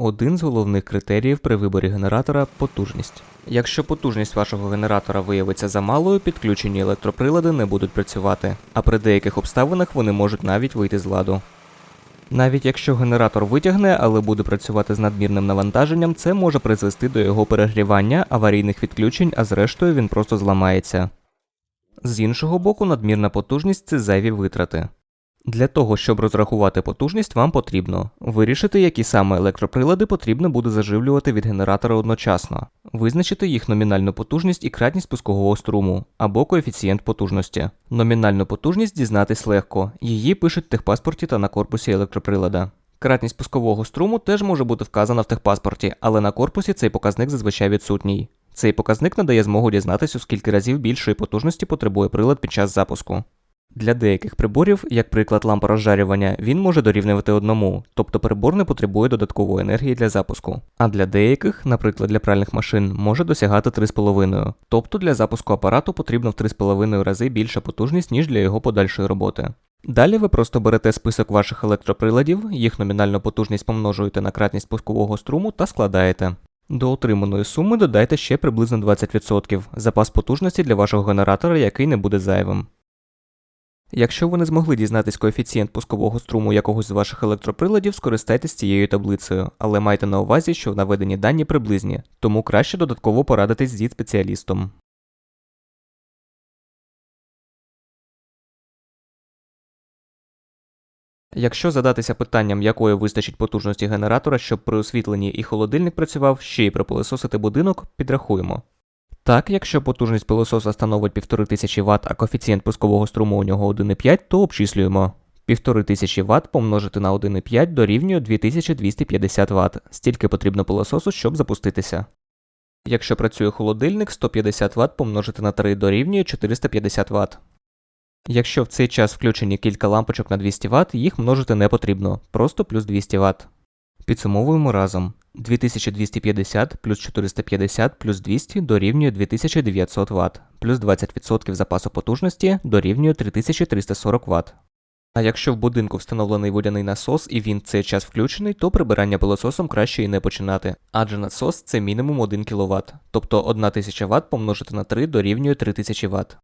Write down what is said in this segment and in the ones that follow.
Один з головних критеріїв при виборі генератора потужність. Якщо потужність вашого генератора виявиться замалою, підключені електроприлади не будуть працювати, а при деяких обставинах вони можуть навіть вийти з ладу. Навіть якщо генератор витягне, але буде працювати з надмірним навантаженням, це може призвести до його перегрівання, аварійних відключень, а зрештою він просто зламається. З іншого боку, надмірна потужність це зайві витрати. Для того, щоб розрахувати потужність, вам потрібно вирішити, які саме електроприлади потрібно буде заживлювати від генератора одночасно, визначити їх номінальну потужність і кратність пускового струму або коефіцієнт потужності. Номінальну потужність дізнатись легко, її пишуть в техпаспорті та на корпусі електроприлада. Кратність пускового струму теж може бути вказана в техпаспорті, але на корпусі цей показник зазвичай відсутній. Цей показник надає змогу дізнатись, у скільки разів більшої потужності потребує прилад під час запуску. Для деяких приборів, як приклад лампа розжарювання, він може дорівнювати одному, тобто прибор не потребує додаткової енергії для запуску. А для деяких, наприклад для пральних машин, може досягати 3,5. Тобто для запуску апарату потрібно в 3,5 рази більша потужність, ніж для його подальшої роботи. Далі ви просто берете список ваших електроприладів, їх номінальну потужність помножуєте на кратність пускового струму та складаєте. До отриманої суми додайте ще приблизно 20% запас потужності для вашого генератора, який не буде зайвим. Якщо ви не змогли дізнатись коефіцієнт пускового струму якогось з ваших електроприладів, скористайтесь цією таблицею, але майте на увазі, що наведені дані приблизні, тому краще додатково порадитись зі спеціалістом. Якщо задатися питанням, якої вистачить потужності генератора, щоб при освітленні і холодильник працював, ще й пропилисосити будинок, підрахуємо. Так, якщо потужність пилососа становить 1500 Вт, а коефіцієнт пускового струму у нього 1,5, то обчислюємо. 1500 Вт помножити на 1,5 дорівнює 2250 Вт. Стільки потрібно пилососу, щоб запуститися. Якщо працює холодильник, 150 Вт помножити на 3 дорівнює 450 Вт. Якщо в цей час включені кілька лампочок на 200 Вт, їх множити не потрібно, просто плюс 200 Вт. Підсумовуємо разом. 2250 плюс 450 плюс 200 дорівнює 2900 Вт, плюс 20% запасу потужності дорівнює 3340 Вт. А якщо в будинку встановлений водяний насос і він в цей час включений, то прибирання пилососом краще і не починати, адже насос це мінімум 1 кВт, тобто 1000 Вт помножити на 3 дорівнює 3000 Вт.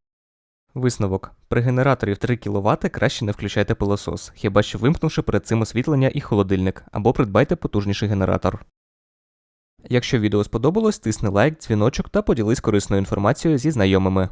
Висновок. При генераторі в 3 кВт краще не включайте пилосос, хіба що вимкнувши перед цим освітлення і холодильник, або придбайте потужніший генератор. Якщо відео сподобалось, тисни лайк, дзвіночок та поділись корисною інформацією зі знайомими.